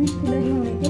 मी फुलं घेऊन येते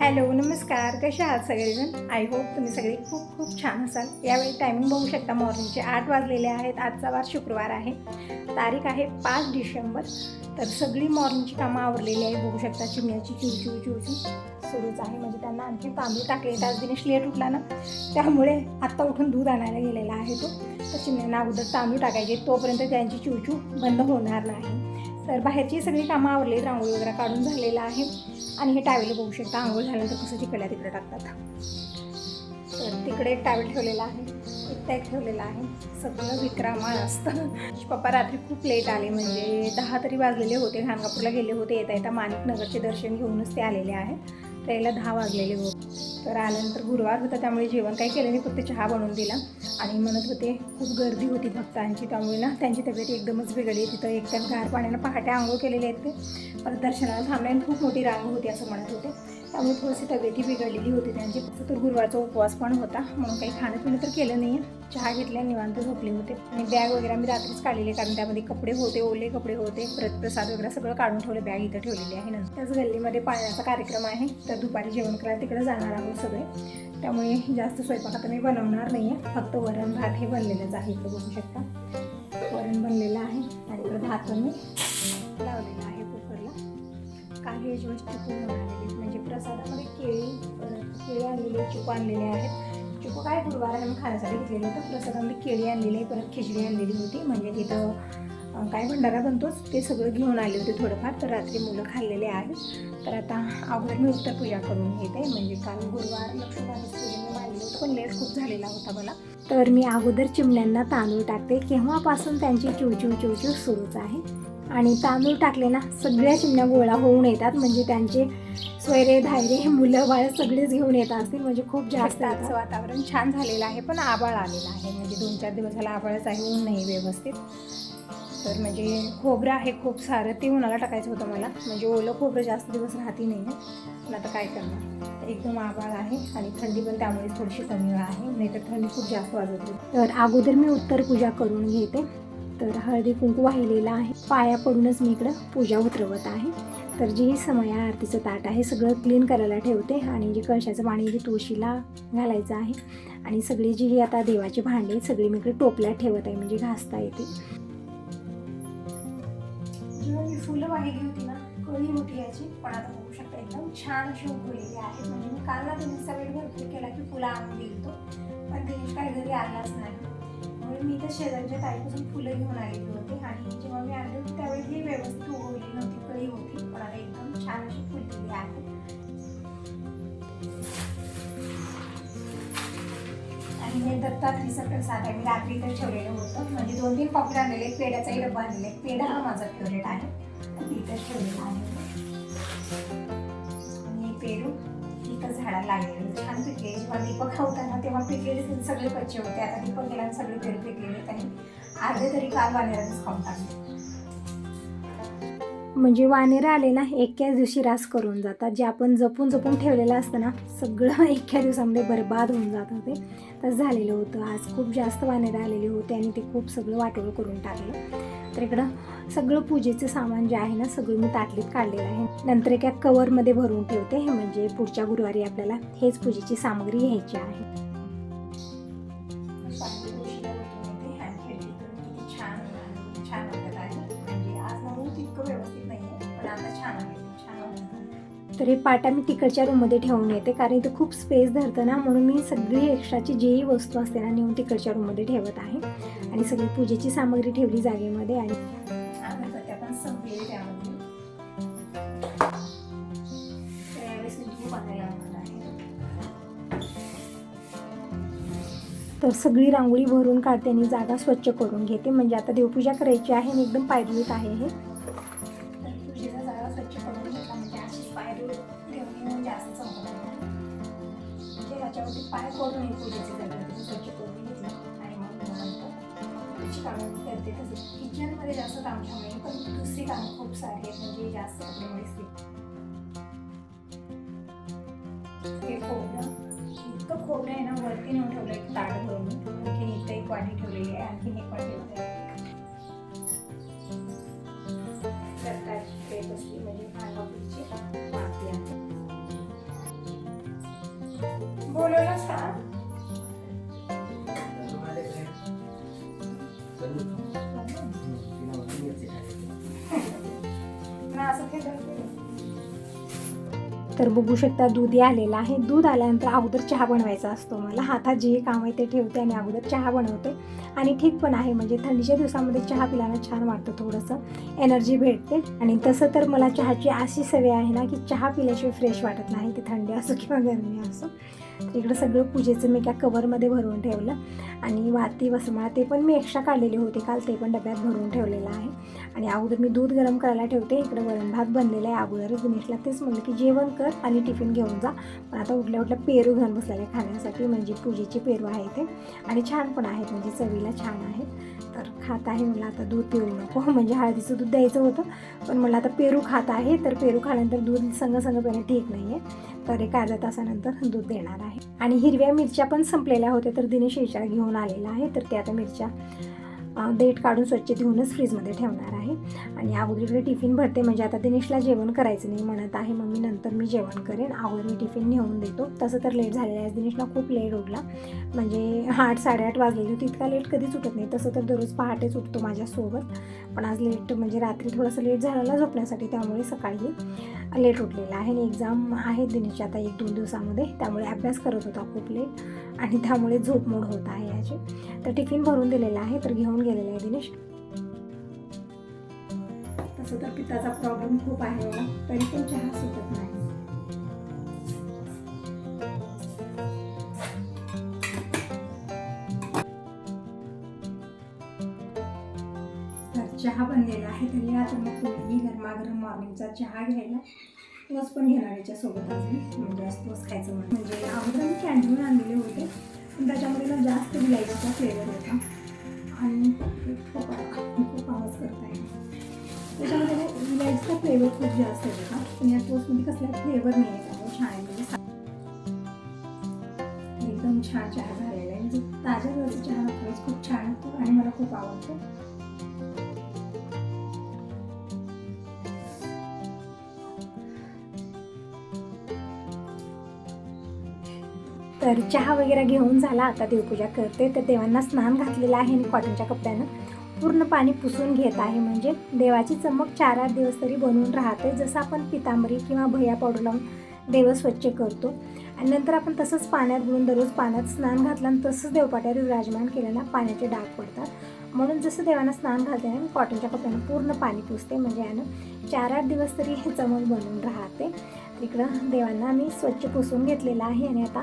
हॅलो नमस्कार. कसे आहात सगळेजण? आय होप तुम्ही सगळे खूप खूप छान असाल. यावेळी टायमिंग बघू शकता मॉर्निंगचे आठ वाजलेले आहेत. आजचा वार शुक्रवार आहे. तारीख आहे पाच डिसेंबर. तर सगळी मॉर्निंगची कामं आवरलेली आहे बघू शकता चिमण्याची चिवचिव चिवचिव सुरूच आहे. म्हणजे त्यांना आणखी तांदूळ टाकले. त्याच आज दिनेश लेट उठला ना त्यामुळे आत्ता उठून दूध आणायला गेलेला आहे तो. तर चिमण्यांना अगोदर तांदूळ टाकायचे. तोपर्यंत त्यांची चिवचू बंद होणार नाही. तर बाहेरची सगळी कामं आवरली रांगोळी वगैरे काढून झालेलं आहे. आणि हे टावेल बघू शकता. आंघोळ झाल्यानंतर कसं तिकडल्या तिकडे टाकतात. तर तिकडे एक टावेल ठेवलेला आहे. एक ठेवलेला आहे. सगळं विक्रामाळ असतं. पप्पा रात्री खूप लेट आले. म्हणजे दहा तरी वाजलेले होते. घाणगापूरला गेले होते. येता येता माणिक नगरचे दर्शन घेऊनच ते आलेले आहेत. त्याला दहा वाजलेले होते. तर आल्यानंतर गुरुवार होता त्यामुळे जेवण काही केलं नाही फक्त चहा बनवून दिला. आणि म्हणत होते खूप गर्दी होती भक्तांची त्यामुळे ना त्यांची तब्येत एकदमच बिघडली तिथं एकट्यात गार पाण्यानं पहाटे आंघोळ केलेले आहेत ते. परत दर्शनाला थांबल्याने खूप मोठी रांग होती असं म्हणत होते. त्यामुळे थोडीशी तब्येती बिघडलेली होती त्यांची. फक्त तर गुरुवारचा उपवास पण होता म्हणून काही खाणं पिणं तर केलं नाही आहे चहा घेतल्या निवांत झोपले होते. आणि बॅग वगैरे आम्ही रात्रीच काढलेले कारण त्यामध्ये कपडे होते ओले कपडे होते परत प्रसाद वगैरे सगळं काढून ठेवले बॅग इथं ठेवलेली आहे नंतर. त्याच गल्लीमध्ये पाण्याचा कार्यक्रम आहे तर दुपारी जेवण करायला तिकडे जाणार आहोत सगळे. त्यामुळे जास्त स्वयंपाक आता मी बनवणार नाही आहे फक्त वरण भात हे बनलेलंच आहे इकडे बघू शकता. वरण बनलेलं आहे आणि इकडे भात पण मी लावलेला आहे कुकरला. काही गोष्टी चिकू म्हणजे प्रसादामध्ये केळी केळी आणलेले चिकू आणलेले आहेत. चिकू काय? गुरुवार आहे मी खाण्यासाठी घेतलेलं होतं. प्रसादामध्ये केळी आणलेली आहे परत खिचडी आणलेली होती. म्हणजे तिथं काय भंडारा बनतोच ते सगळं घेऊन आले होते थोडंफार. तर रात्री मुलं खाल्लेले आहेत. तर आता अगोदर मी उत्तर पूजा करून घेते. म्हणजे काल गुरुवार लक्ष्मीवारी पूजेने मांडलं होतं पण लेट खूप झालेला होता मला. तर मी अगोदर चिमण्यांना तांदूळ टाकते. केव्हापासून त्यांची चिवचिव चिवचिव सुरूच आहे? आणि तांदूळ टाकले ना सगळ्या चिमण्या गोळा होऊन येतात. म्हणजे त्यांचे स्वैरे धायरे मुलं बाळ सगळेच घेऊन येत असतील. म्हणजे खूप जास्त आजचं वातावरण छान झालेलं आहे पण आबाळ आलेलं आहे. म्हणजे दोन चार दिवस झाला आबाळच आहे ऊन नाही व्यवस्थित. तर म्हणजे खोबरं आहे खूप सारं. ते उन्हाला टाकायचं होतं मला. म्हणजे ओलं खोबरं जास्त दिवस राहती नाही. आहे पण आता काय करणार? एकदम आबाळ आहे आणि थंडी पण त्यामुळे थोडीशी कमी आहे. नाहीतर थंडी खूप जास्त वाजत होती. तर अगोदर मी उत्तर पूजा करून घेते. तर हळदी कुंकू वाहिलेला आहे. पाया पडूनच मी इकडं पूजा उतरवत आहे. तर जी समया आरतीचं ताट आहे सगळं क्लीन करायला ठेवते आणि जे कळशाचं पाणी जे तुळशीला घालायचं आहे. आणि सगळी जी ही आता देवाची भांडी आहेत, सगळी मी इकडे टोपल्यात ठेवत आहे म्हणजे घासता येते. जेव्हा मी फुलं वाहिली होती ना कळी मोठी याची पण आता बघू शकता एकदम छान अशी उकळलेली आहे. म्हणजे मी काल ना दिनेशचा वेळ भरपूर केला की फुलं आणून दिली पण दिनेश काय घरी आलाच नाही. त्यामुळे मी त्या शेजारच्या ताईपासून फुलं घेऊन आलेली होती आणि जेव्हा मी आणली होती त्यावेळी ही व्यवस्थित उगवली नव्हती कळी होती. पण आता एकदम छान अशी फुललेली आहे आणि हे दत्तात्री प्रसाद आहे. मी रात्री तर ठेवलेलं होतं. म्हणजे दोन तीन पॉकेट आणलेले एक पेढ्याचाही डब्बा आणलेला एक पेढा हा माझा फेवरेट आहे. तिथं ठेवलेला आहे. आणि पेरू. इथं झाडाला लागलेले छान पिकले जेव्हा दीपक होता तेव्हा पिकलेले सगळे कच्चे होते. आता दीपक गेला सगळे पेरू पिकलेले त्यांनी अर्धे तरी काल वानेरातच खाऊन टाकले. म्हणजे वानेर आले ना एकाच दिवशी रास करून जातात. जे आपण जपून जपून ठेवलेलं असतं ना सगळं एका दिवसामध्ये बर्बाद होऊन जात होते. तर झालेलं होतं. आज खूप जास्त वानेर आलेले होते आणि ते खूप सगळं वाटोळ करून टाकलं. तर इकडं सगळं पूजेचं सामान जे आहे ना सगळं मी ताटलीत काढलेलं आहे. नंतर एका कवरमध्ये भरून ठेवते. हे म्हणजे पुढच्या गुरुवारी आपल्याला हेच पूजेची सामग्री घ्यायची आहे. छान छान वाटत आहे. म्हणजे आज ना ऊन तितकं व्यवस्थित नाही आहे पण आता छान आहे छान तर हे पाटा मी तिकडच्या रूममध्ये ठेवून येते. कारण इथं खूप स्पेस धरतं ना म्हणून मी सगळी एक्स्ट्राची जेही वस्तू असते ना नेऊन तिकडच्या रूममध्ये ठेवत आहे. आणि सगळी पूजेची सामग्री ठेवली जागेमध्ये आणि तर आहे तर सगळी रांगोळी भरून काढते आणि जागा स्वच्छ करून घेते. म्हणजे आता देवपूजा करायची आहे आणि एकदम पायदळीत आहे हे. पूजेचा जागा स्वच्छ करून ठेवणे जास्त चौकट म्हणजे याच्यावरती पाय करून हे पूजेची जागा तिथे स्वच्छ करून घेतलं आणि मग नंतर पुढची कामं करते तसेच किचनमध्ये जास्त काम ठेवणे पण दुसरी कामं खूप सारी आहेत म्हणजे जास्त कपडे दिसते हे खोबरं इतकं खोबरं आहे ना वरती नेऊन ठेवलं एक ताट भरून. आणखी इथं एक वाटी ठेवलेली आहे आणखी एक तर बघू शकता दूध आलेलं आहे. दूध आल्यानंतर अगोदर चहा बनवायचा असतो. मला हातात जे काम आहे ते ठेवते आणि अगोदर चहा बनवते. आणि ठीक पण आहे म्हणजे थंडीच्या दिवसामध्ये चहा पिल्यानं छान वाटतं थोडंसं. एनर्जी भेटते. आणि तसं तर मला चहाची अशी सवय आहे ना की चहा पिल्याशिवाय फ्रेश वाटत नाही ते थंडी असो किंवा गरमी असो. इकडं सगळं पूजेचं मी एका कवरमध्ये भरून ठेवलं आणि वाती वसमळा ते पण मी एक्स्ट्रा काढलेले होते. काल ते पण डब्यात भरून ठेवलेलं आहे. आणि अगोदर मी दूध गरम करायला ठेवते. इकडं वरण भात बनलेला आहे अगोदरच. दिनेशला तेच म्हणलं की जेवण कर आणि टिफिन घेऊन जा. पण आता उठल्या उठल्या पेरू घेऊन बसलेले खाण्यासाठी. म्हणजे पूजेचे पेरू आहे ते. आणि छान पण आहेत. म्हणजे चवीला छान आहेत. तर खात आहे मला आता दूध पिऊ नको. म्हणजे हळदीचं दूध द्यायचं होतं. पण मला आता पेरू खात आहे. तर पेरू खाल्यानंतर दूध संग संग पिणं ठीक नाही आहे तर एक अर्ध्या तासानंतर दूध देणार आहे. आणि हिरव्या मिरच्या पण संपलेल्या होत्या तर दिनेश विचार घेऊन आलेला आहे तर ते आता मिरच्या देठ काढून स्वच्छ धुवूनच फ्रीजमध्ये ठेवणार आहे. आणि अगोदर टिफिन भरते. म्हणजे आता दिनेशला जेवण करायचं नाही म्हणत आहे. मग मी नंतर मी जेवण करेन. अगोदर मी टिफिन नेऊन देतो. तसं तर लेट झालेलं आहे. दिनेशला खूप लेट उठला. म्हणजे आठ साडेआठ वाजलेली होती इतका लेट कधीच उठत नाही. तसं तर दररोज पहाटेच उठतो माझ्यासोबत. पण आज लेट म्हणजे रात्री थोडंसं लेट झालेला झोपण्यासाठी त्यामुळे सकाळी लेट उठलेला आहे. आणि एक्झाम आहे दिनेशची आता एक दोन दिवसामध्ये. त्यामुळे अभ्यास करत होता खूप लेट. आणि त्यामुळे झोपमोड होत आहे याची. तर टिफिन भरून दिलेला आहे तर घेऊन गेलेला आहे दिनेश. तसं तर पित्ताचा प्रॉब्लेम खूप आहे मला तरी पण चहा सुटत नाही. तर चहा बनलेला आहे तरी आता मग कोणीही गरमागरम मॉर्निंगचा चहा घ्यायला तोच पण घेणार याच्यासोबत अजून. म्हणजे आज खायचं म्हणजे अगोदर मी कॅन्टीन आणलेले होते. पण त्याच्यामध्ये ना जास्त विलायचीचा फ्लेवर होता. आणि खूप खूप आवाज करत आहे त्याच्यामध्ये ना फ्लेवर खूप जास्त होता पण या टोस्टमध्ये कसला फ्लेवर नाही आहे त्यामुळे छान आहे. म्हणजे एकदम छान चहा झालेला आहे. म्हणजे ताज्या घरचा चहा खरंच खूप छान होतो आणि मला खूप आवडतो. तर चहा वगैरे घेऊन झाला. आता देवपूजा करते. तर देवांना स्नान घातलेलं आहे आणि कॉटनच्या कपड्यानं. पूर्ण पाणी पुसून घेत आहे. म्हणजे देवाची चमक चार आठ दिवस तरी बनवून राहते. जसं आपण पितांबरी किंवा भया पावडर लावून देव स्वच्छ करतो. आणि नंतर आपण तसंच पाण्यात बुडून दररोज पाण्यात स्नान घातलं आणि तसंच देवपाट्यावर विराजमान केल्याला पाण्याचे डाग पडतात. म्हणून जसं देवांना स्नान घालते ना मी कॉटनच्या कपड्यानं पूर्ण पाणी पुसते. म्हणजे यानं चार आठ दिवस तरी हे चमक बनवून राहते. इकडं देवांना मी स्वच्छ पुसून घेतलेलं आहे. आणि आता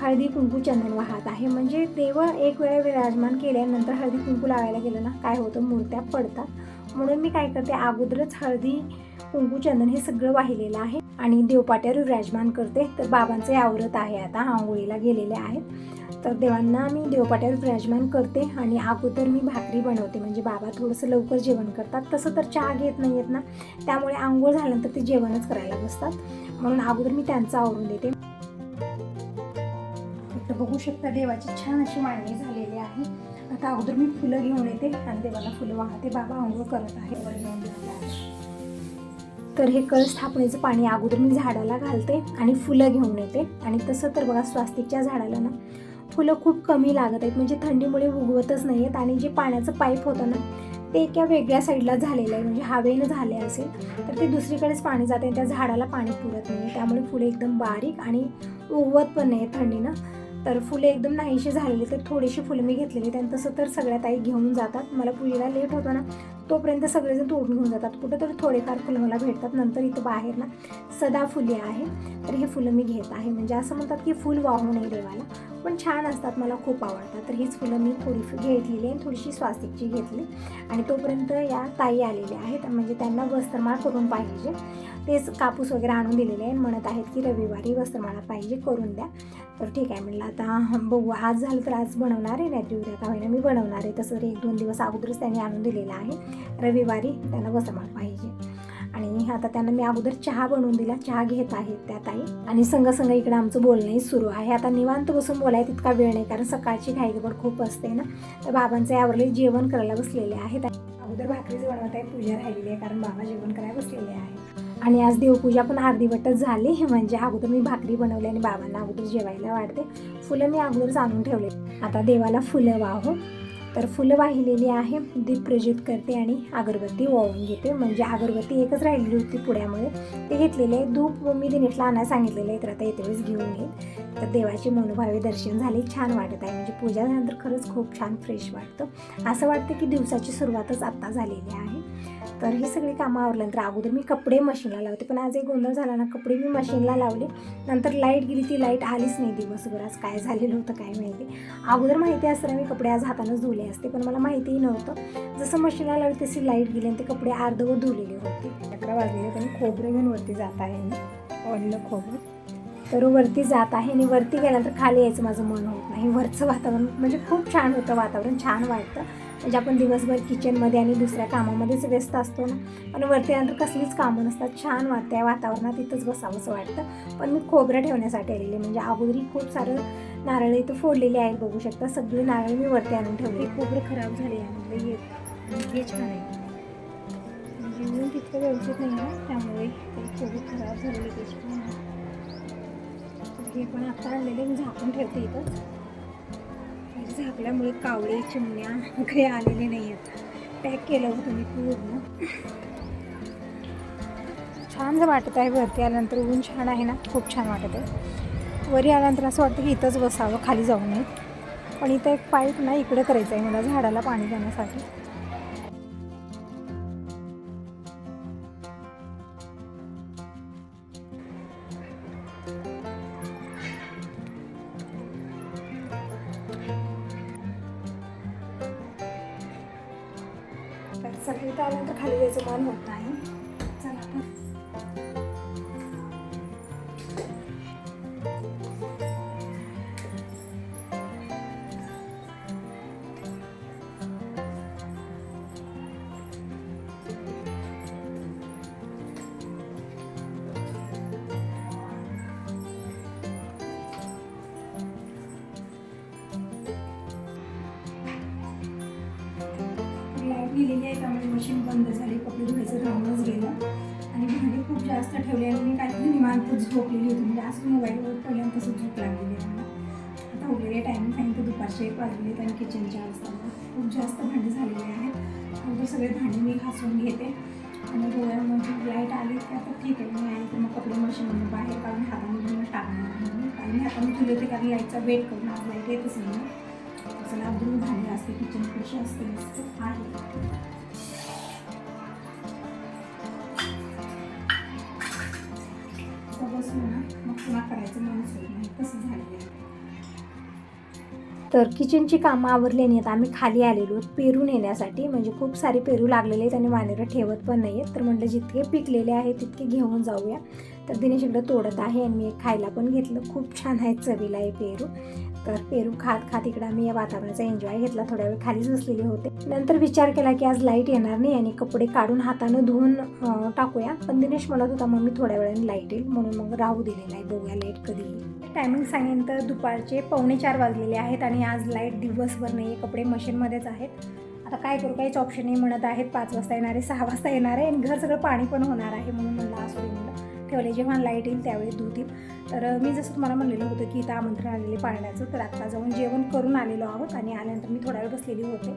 हळदी कुंकू चंदन वाहत आहे. म्हणजे देव एक वेळा विराजमान केल्यानंतर हळदी कुंकू लावायला गेलं ना काय होतं? मूर्त्या पडतात. म्हणून मी काय करते अगोदरच हळदी कुंकू चंदन हे सगळं वाहिलेलं आहे आणि देवपाट्यावर विराजमान करते. तर बाबांचे आवरत आहे आता आंघोळीला गेलेले आहेत. तर देवांना मी देवपाट्यावर विराजमान करते आणि अगोदर मी भाकरी बनवते. म्हणजे बाबा थोडंसं लवकर जेवण करतात. तसं तर चहा घेत नाही आहेत ना त्यामुळे आंघोळ झाल्यानंतर ते जेवणच करायला बसतात. म्हणून अगोदर मी त्यांचं आवरून देते. तर बघू शकता देवाची छान अशी मांडणी झालेली आहे. आता अगोदर मी फुलं घेऊन येते आणि देवाला फुलं वाहते. बाबा आंघोळ करत आहे तर हे कळ स्थापनेचं पाणी अगोदर मी झाडाला घालते आणि फुलं घेऊन येते. आणि तसं तर बघा स्वास्तिकच्या झाडाला ना फुलं खूप कमी लागत आहेत. म्हणजे थंडीमुळे उगवतच नाही आहेत. आणि जे पाण्याचं पाईप होतं ना ते एका वेगळ्या साईडला झालेलं आहे. म्हणजे हवेनं झाले असेल तर ते दुसरीकडेच पाणी जाते त्या झाडाला पाणी पुरत नाही. त्यामुळे फुलं एकदम बारीक आणि उगवत पण नाही थंडीनं. तर फुले एकदम नाहीशी झालेली तर थोडीशी फुलं मी घेतलेली त्यानं तसं तर सगळ्या ताई घेऊन जातात. मला पूजेला लेट होतो ना तोपर्यंत सगळेजण तोडून घेऊन जातात. कुठं तरी थोडेफार फुलं मला भेटतात नंतर इथं बाहेर ना सदा फुले आहे. तर हे फुलं मी घेत आहे. म्हणजे असं म्हणतात की फुल वाहू नये देवाला. पण छान असतात मला खूप आवडतात. तर हीच फुलं मी थोडी घेतलेली आणि थोडीशी स्वास्तिकची घेतली. आणि तोपर्यंत या ताई आलेल्या आहेत. म्हणजे त्यांना वस्त्रमाळ करून पाहिजे. तेच कापूस वगैरे आणून दिलेले आहे म्हणत आहेत की रविवारी वस्त्रमाळा पाहिजे करून द्या. तर ठीक आहे म्हणलं आता बघू. आज झालं तर आज बनवणार आहे नाही उद्या का होईना मी बनवणार आहे. तसं एक दोन दिवस अगोदरच त्यांनी आणून दिलेलं आहे. रविवारी त्यांना वस्त्रमाळ पाहिजे. आणि आता त्यांना मी अगोदर चहा बनवून दिला. चहा घेत आहेत त्या ताई. आणि संघ संघ इकडे आमचं बोलणंही सुरू आहे. आता निवांत बसून बोलायला तितका वेळ नाही कारण सकाळची घाईगडबड खूप असते ना. तर बाबांचं यावरले जेवण करायला बसलेले आहेत अगोदर भाकरीच बनवत आहे पूजा राहिलेली आहे कारण बाबा जेवण करायला बसलेले आहे. आणि आज देवपूजा पण अर्धीवटच झाली म्हणजे अगोदर मी भाकरी बनवली आणि बाबांना अगोदर जेवायला वाढते. फुलं मी अगोदरच आणून ठेवले. आता देवाला फुलं वाहो. तर फुलं वाहिलेली आहे. दीप प्रज्वलित करते आणि अगरबत्ती ओळून घेते. म्हणजे अगरबत्ती एकच राहिलेली होती पुण्यामध्ये ते घेतलेले आहे. धूप मी दिनेशला आणायला सांगितलेलं आहे. तर आता येते वेळेस घेऊन येईल तर देवाचे मनोभावे दर्शन झाले. छान वाटत आहे. म्हणजे पूजा झाल्यानंतर खरंच खूप छान फ्रेश वाटतं. असं वाटतं की दिवसाची सुरुवातच आत्ता झालेली आहे. तर ही सगळी कामं आवरल्यानंतर अगोदर मी कपडे मशीनला लावते. पण आज एक गोंधळ झाला ना. कपडे मी मशीनला लावले. नंतर लाइट गेली. ती लाइट आलीच नाही दिवसभर. आज काय झालेलं होतं काय माहिती. अगोदर माहिती असताना मी कपडे आज हातानंच धुले असते पण मला माहितीही नव्हतं. जसं मशीनला लावली तशी लाइट गेली आणि ते कपडे अर्धवर धुलेले होते. अकरा वाजलेले त्यांनी खोबरं घेऊन वरती जात आहे मी. ओढलं खोबरं. तर वरती जात आहे आणि वरती गेल्यानंतर खाली यायचं माझं मन होत नाही. वरचं वातावरण म्हणजे खूप छान होतं वातावरण छान वाटतं. म्हणजे आपण दिवसभर किचनमध्ये आणि दुसऱ्या कामामध्येच व्यस्त असतो ना पण वरती नंतर कसलीच कामं नसतात. छान वाटतं या वातावरणात तिथंच बसावंसं वाटतं. पण मी खोबरं ठेवण्यासाठी आलेले म्हणजे अगोदरी खूप सारं नारळ इथं फोडलेले आहेत बघू शकता. सगळे नारळ मी वरती आणून ठेवले. खोबरं खराब झाले आहे हे छान आहे. म्हणजे तितकं व्यवस्थित नाही ना त्यामुळे ते खोबरं खराब झालेले ते छान हे पण आता आणलेले मी झाकून ठेवते इथंच. झाकल्यामुळे कावळे चिमण्या काही आलेले नाही आहेत. पॅक केलं होतं मी पूर्ण. छान जर वाटत आहे वरती आल्यानंतर ऊन छान आहे ना? खूप छान वाटत आहे. वरी आल्यानंतर असं वाटतं की इथंच बसावं खाली जाऊ नये. पण इथं एक पाईप ना इकडे करायचं आहे मला झाडाला पाणी देण्यासाठी. सगळी आल्यानंतर खाली जायचं मन होत नाही. दिलेली आहे त्यामुळे मशीन बंद झाली कपडे धुवायचं राहूनच गेलं. आणि भांडी खूप जास्त ठेवली आणि मी काहीतरी निवांत झोपलेली होती. म्हणजे आज मोबाईलवर पहिल्यांदा तसं झोप लागलेली आहे मला. आता उरलेले टायमिंग सांगितलं दुपारचे एक वाजले आणि किचनच्या असताना खूप जास्त भांडी झालेली आहेत. अगोदर सगळे भांडी मी घासून घेते. आणि डोळ्यामध्ये लाइट आली की आता ठीक आहे मी आहे तर मग कपडे मशीनमधून बाहेर काढून हातामधून टाकणार नाही कारण मी हाताने धुले होते कारण लाईटचा वेट करून आज लाइट येतच नाही चला अगदी भांडी असते किचन कशी असते मस्त आहे. तर किचनची कामं आवरली नाही आम्ही खाली आलेलो पेरू नेण्यासाठी म्हणजे खूप सारे पेरू लागलेले आहेत आणि वानेरं ठेवत पण नाही आहेत तर म्हटलं जितके पिकलेले आहेत तितके घेऊन जाऊया. तर दिनेश इकडं तोडत आहे आणि मी खायला पण घेतलं. खूप छान आहे चवीला आहे पेरू. तर पेरू खात खात इकडं आम्ही या वातावरणाचा एन्जॉय घेतला. थोड्या वेळ खालीच बसलेले होते. नंतर विचार केला की आज लाइट येणार नाही आणि कपडे काढून हातानं धुवून टाकूया. पण दिनेश म्हणत होता मग मी थोड्या वेळाने लाइट येईल. म्हणून मग राहू दिलेला आहे. बघूया लाइट कधी येईल. टायमिंग सांगेन तर दुपारचे पावणे चार वाजलेले आहेत आणि आज लाइट दिवसभर नाही आहे कपडे मशीनमध्येच आहेत. आता काय करू? काहीच ऑप्शन नाही म्हणत आहेत. पाच वाजता येणार आहे सहा वाजता येणार आहे आणि घर सगळं पाणी पण होणार आहे म्हणून म्हणलं असू ठेवले. जेव्हा लाइट येईल त्यावेळी धुतील तर मी जसं तुम्हाला म्हणलेलं होतं की इथं आमंत्रण आलेले पाळण्याचं तर आत्ता जाऊन जेवण करून आलेलो आहोत आणि आल्यानंतर मी थोडा वेळ बसलेली होते.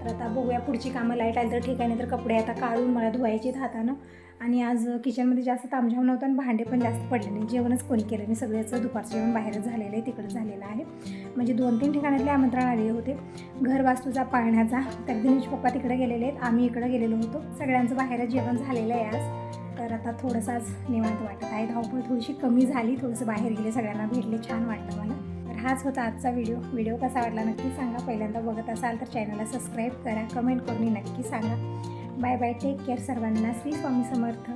तर आता बघूया पुढची कामं. लाइट आली तर ठीक आहे नाही तर कपडे आता काढून मला धुवायचे आहेत हातानं. आणि आज किचनमध्ये जास्त तामझाम नव्हतं आणि भांडे पण जास्त पडले नाही जेवणच कोणी केलं नाही. सगळ्याचं दुपारचं जेवण बाहेरच झालेलं आहे तिकडं झालेलं आहे. म्हणजे दोन तीन ठिकाणातले आमंत्रण आलेले होते. घर वास्तूचा पाळण्याचा. तर दिनेश पप्पा तिकडे गेलेले आहेत. आम्ही इकडे गेलेलो होतो. सगळ्यांचं बाहेर जेवण झालेलं आहे आज. तर आता थोडंसाच निवांत वाटत आहे. धावपळ थोडीशी कमी झाली थोडंसं बाहेर गेले सगळ्यांना भेटले छान वाटलं मला. तर हाच होता आजचा व्हिडिओ. व्हिडिओ कसा वाटला नक्की सांगा. पहिल्यांदा बघत असाल तर चॅनलला सबस्क्राईब करा कमेंट करून नक्की सांगा. बाय बाय टेक केअर सर्वांना. श्री स्वामी समर्थ.